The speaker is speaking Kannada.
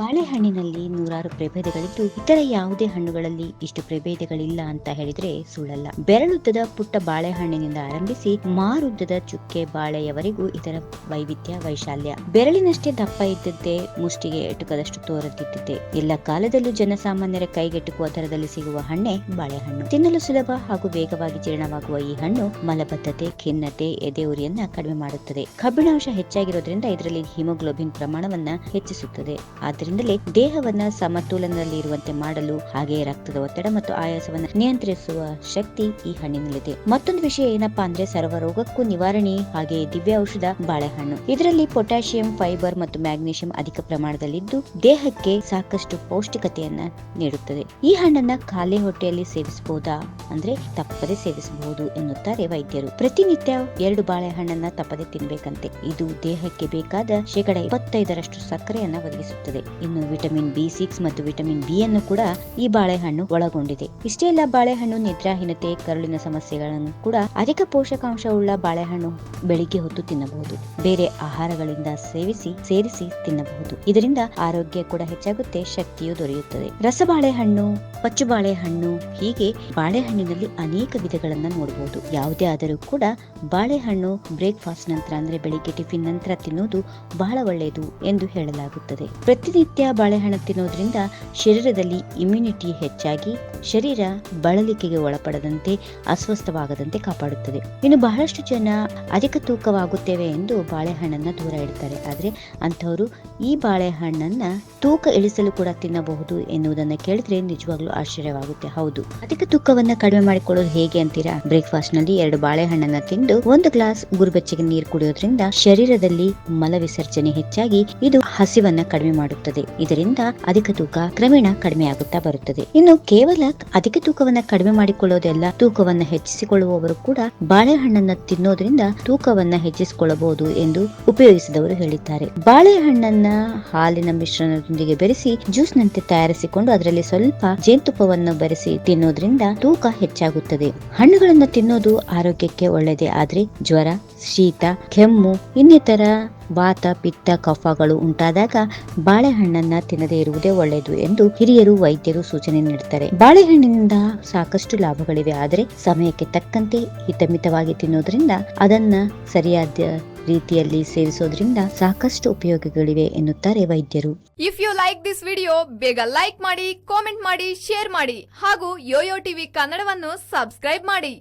ಬಾಳೆಹಣ್ಣಿನಲ್ಲಿ ನೂರಾರು ಪ್ರಭೇದಗಳಿದ್ದು, ಇತರ ಯಾವುದೇ ಹಣ್ಣುಗಳಲ್ಲಿ ಇಷ್ಟು ಪ್ರಭೇದಗಳಿಲ್ಲ ಅಂತ ಹೇಳಿದ್ರೆ ಸುಳ್ಳಲ್ಲ. ಬೆರಳುದ್ದದ ಪುಟ್ಟ ಬಾಳೆಹಣ್ಣಿನಿಂದ ಆರಂಭಿಸಿ, ಮಾರುದ್ದದ ಚುಕ್ಕೆ ಬಾಳೆಯವರೆಗೂ ಇದರ ವೈವಿಧ್ಯ, ವೈಶಾಲ್ಯ. ಬೆರಳಿನಷ್ಟೇ ದಪ್ಪ ಇದ್ದದ್ದೇ ಮುಷ್ಟಿಗೆ ಎಟುಕದಷ್ಟು ತೋರದಿದ್ದಿದೆ ಎಲ್ಲ ಕಾಲದಲ್ಲೂ ಜನಸಾಮಾನ್ಯರ ಕೈಗೆಟುಕುವ ದರದಲ್ಲಿ ಸಿಗುವ ಹಣ್ಣೆ ಬಾಳೆಹಣ್ಣು. ತಿನ್ನಲು ಸುಲಭ ಹಾಗೂ ವೇಗವಾಗಿ ಜೀರ್ಣವಾಗುವ ಈ ಹಣ್ಣು ಮಲಬದ್ಧತೆ, ಖಿನ್ನತೆ ಎದೆ ಉರಿಯನ್ನ ಕಡಿಮೆ ಮಾಡುತ್ತದೆ. ಕಬ್ಬಿಣಾಂಶ ಹೆಚ್ಚಾಗಿರೋದ್ರಿಂದ ಇದರಲ್ಲಿ ಹಿಮೋಗ್ಲೋಬಿನ್ ಪ್ರಮಾಣವನ್ನ ಹೆಚ್ಚಿಸುತ್ತದೆ. ಆದ್ದರಿಂದಲೇ ದೇಹವನ್ನ ಸಮತೋಲನದಲ್ಲಿ ಇರುವಂತೆ ಮಾಡಲು ಹಾಗೆ ರಕ್ತದ ಒತ್ತಡ ಮತ್ತು ಆಯಾಸವನ್ನು ನಿಯಂತ್ರಿಸುವ ಶಕ್ತಿ ಈ ಹಣ್ಣಿನಲ್ಲಿದೆ. ಮತ್ತೊಂದು ವಿಷಯ ಏನಪ್ಪಾ ಅಂದ್ರೆ ಸರ್ವ ರೋಗಕ್ಕೂ ನಿವಾರಣೆ ಹಾಗೆ ದಿವ್ಯ ಔಷಧ ಬಾಳೆಹಣ್ಣು. ಇದರಲ್ಲಿ ಪೊಟ್ಯಾಷಿಯಂ, ಫೈಬರ್ ಮತ್ತು ಮ್ಯಾಗ್ನೀಷಿಯಂ ಅಧಿಕ ಪ್ರಮಾಣದಲ್ಲಿದ್ದು ದೇಹಕ್ಕೆ ಸಾಕಷ್ಟು ಪೌಷ್ಟಿಕತೆಯನ್ನ ನೀಡುತ್ತದೆ. ಈ ಹಣ್ಣನ್ನ ಖಾಲಿ ಹೊಟ್ಟೆಯಲ್ಲಿ ಸೇವಿಸಬಹುದಾ ಅಂದ್ರೆ ತಪ್ಪದೆ ಸೇವಿಸಬಹುದು ಎನ್ನುತ್ತಾರೆ ವೈದ್ಯರು. ಪ್ರತಿನಿತ್ಯ ಎರಡು ಬಾಳೆಹಣ್ಣನ್ನ ತಪ್ಪದೆ ತಿನ್ಬೇಕಂತೆ. ಇದು ದೇಹಕ್ಕೆ ಬೇಕಾದ ಶೇಕಡ ಇಪ್ಪತ್ತೈದರಷ್ಟು ಸಕ್ಕರೆಯನ್ನ ಒದಗಿಸುತ್ತದೆ. ಇನ್ನು ವಿಟಮಿನ್ ಬಿ ಸಿಕ್ಸ್ ಮತ್ತು ವಿಟಮಿನ್ ಬಿ ಅನ್ನು ಕೂಡ ಈ ಬಾಳೆಹಣ್ಣು ಒಳಗೊಂಡಿದೆ. ಇಷ್ಟೇ ಅಲ್ಲ ಬಾಳೆಹಣ್ಣು ನಿದ್ರಾಹೀನತೆ, ಕರುಳಿನ ಸಮಸ್ಯೆಗಳನ್ನು ಕೂಡ ಅಧಿಕ ಪೋಷಕಾಂಶವುಳ್ಳ ಬಾಳೆಹಣ್ಣು ಬೆಳಿಗ್ಗೆ ಹೊತ್ತು ತಿನ್ನಬಹುದು. ಬೇರೆ ಆಹಾರಗಳಿಂದ ಸೇವಿಸಿ, ಸೇರಿಸಿ ತಿನ್ನಬಹುದು. ಇದರಿಂದ ಆರೋಗ್ಯ ಕೂಡ ಹೆಚ್ಚಾಗುತ್ತೆ, ಶಕ್ತಿಯು ದೊರೆಯುತ್ತದೆ. ರಸಬಾಳೆಹಣ್ಣು ಪಚ್ಚು ಬಾಳೆಹಣ್ಣು ಹೀಗೆ ಬಾಳೆಹಣ್ಣಿನಲ್ಲಿ ಅನೇಕ ವಿಧಗಳನ್ನ ನೋಡಬಹುದು ಯಾವುದೇ ಆದರೂ ಕೂಡ ಬಾಳೆಹಣ್ಣು ಬ್ರೇಕ್ಫಾಸ್ಟ್ ನಂತರ ಅಂದ್ರೆ ಬೆಳಿಗ್ಗೆ ಟಿಫಿನ್ ನಂತರ ತಿನ್ನುವುದು ಬಹಳ ಒಳ್ಳೆಯದು ಎಂದು ಹೇಳಲಾಗುತ್ತದೆ. ಪ್ರತಿನಿತ್ಯ ಬಾಳೆಹಣ್ಣು ತಿನ್ನೋದ್ರಿಂದ ಶರೀರದಲ್ಲಿ ಇಮ್ಯುನಿಟಿ ಹೆಚ್ಚಾಗಿ, ಶರೀರ ಬಳಲಿಕೆಗೆ ಒಳಪಡದಂತೆ, ಅಸ್ವಸ್ಥವಾಗದಂತೆ ಕಾಪಾಡುತ್ತದೆ. ಇನ್ನು ಬಹಳಷ್ಟು ಜನ ಅಧಿಕ ತೂಕವಾಗುತ್ತೇವೆ ಎಂದು ಬಾಳೆಹಣ್ಣನ್ನ ದೂರ ಇಡ್ತಾರೆ. ಆದ್ರೆ ಅಂತವರು ಈ ಬಾಳೆಹಣ್ಣನ್ನ ತೂಕ ಇಳಿಸಲು ಕೂಡ ತಿನ್ನಬಹುದು ಎನ್ನುವುದನ್ನ ಕೇಳಿದ್ರೆ ನಿಜವಾಗ್ಲೂ ಆಶ್ಚರ್ಯವಾಗುತ್ತೆ. ಹೌದು. ಅಧಿಕ ತೂಕವನ್ನ ಕಡಿಮೆ ಮಾಡಿಕೊಳ್ಳೋದು ಹೇಗೆ ಅಂತೀರಾ? ಬ್ರೇಕ್ಫಾಸ್ಟ್ನಲ್ಲಿ ಎರಡು ಬಾಳೆಹಣ್ಣನ್ನ ತಿಂದು ಒಂದು ಗ್ಲಾಸ್ ಗುರುಬೆಚ್ಚಗೆ ನೀರು ಕುಡಿಯೋದ್ರಿಂದ ಶರೀರದಲ್ಲಿ ಮಲ ವಿಸರ್ಜನೆ ಹೆಚ್ಚಾಗಿ ಇದು ಹಸಿವನ್ನ ಕಡಿಮೆ ಮಾಡುತ್ತದೆ ಇದರಿಂದ ಅಧಿಕ ತೂಕ ಕ್ರಮೇಣ ಕಡಿಮೆ ಆಗುತ್ತಾ ಬರುತ್ತದೆ. ಇನ್ನು ಕೇವಲ ಅಧಿಕ ತೂಕವನ್ನ ಕಡಿಮೆ ಮಾಡಿಕೊಳ್ಳೋದೆಲ್ಲ ತೂಕವನ್ನ ಹೆಚ್ಚಿಸಿಕೊಳ್ಳುವವರು ಕೂಡ ಬಾಳೆಹಣ್ಣನ್ನ ತಿನ್ನೋದ್ರಿಂದ ತೂಕವನ್ನ ಹೆಚ್ಚಿಸಿಕೊಳ್ಳಬಹುದು ಎಂದು ಉಪಯೋಗಿಸಿದವರು ಹೇಳಿದ್ದಾರೆ. ಬಾಳೆಹಣ್ಣನ್ನ ಹಾಲಿನ ಮಿಶ್ರಣದೊಂದಿಗೆ ಬೆರೆಸಿ ಜ್ಯೂಸ್ ನಂತೆ ತಯಾರಿಸಿಕೊಂಡು ಅದರಲ್ಲಿ ಸ್ವಲ್ಪ ಜೇನುತುಪ್ಪವನ್ನು ಬೆರೆಸಿ ತಿನ್ನೋದ್ರಿಂದ ತೂಕ ಹೆಚ್ಚಾಗುತ್ತದೆ. ಹಣ್ಣುಗಳನ್ನು ತಿನ್ನೋದು ಆರೋಗ್ಯಕ್ಕೆ ಒಳ್ಳೆಯದೇ. ಆದ್ರೆ ಜ್ವರ, ಶೀತ, ಕೆಮ್ಮು, ಇನ್ನಿತರ ವಾತ ಪಿತ್ತ, ಕಫಗಳು ಉಂಟಾದಾಗ ಬಾಳೆಹಣ್ಣನ್ನ ತಿನ್ನದೇ ಇರುವುದೇ ಒಳ್ಳೆಯದು ಎಂದು ಹಿರಿಯರು, ವೈದ್ಯರು ಸೂಚನೆ ನೀಡುತ್ತಾರೆ ಬಾಳೆಹಣ್ಣಿನಿಂದ ಸಾಕಷ್ಟು ಲಾಭಗಳಿವೆ, ಆದರೆ ಸಮಯಕ್ಕೆ ತಕ್ಕಂತೆ ಹಿತಮಿತವಾಗಿ ತಿನ್ನೋದ್ರಿಂದ ಅದನ್ನ ಸರಿಯಾದ ರೀತಿಯಲ್ಲಿ ಸೇರಿಸೋದ್ರಿಂದ ಸಾಕಷ್ಟು ಉಪಯೋಗಗಳಿವೆ ಎನ್ನುತ್ತಾರೆ ವೈದ್ಯರು. If you like this video ಬೇಗ ಲೈಕ್ ಮಾಡಿ ಕಾಮೆಂಟ್ ಮಾಡಿ ಶೇರ್ ಮಾಡಿ ಹಾಗೂ ಯೋಯೋ ಟಿವಿ ಕನ್ನಡವನ್ನು ಸಬ್ಸ್ಕ್ರೈಬ್ ಮಾಡಿ.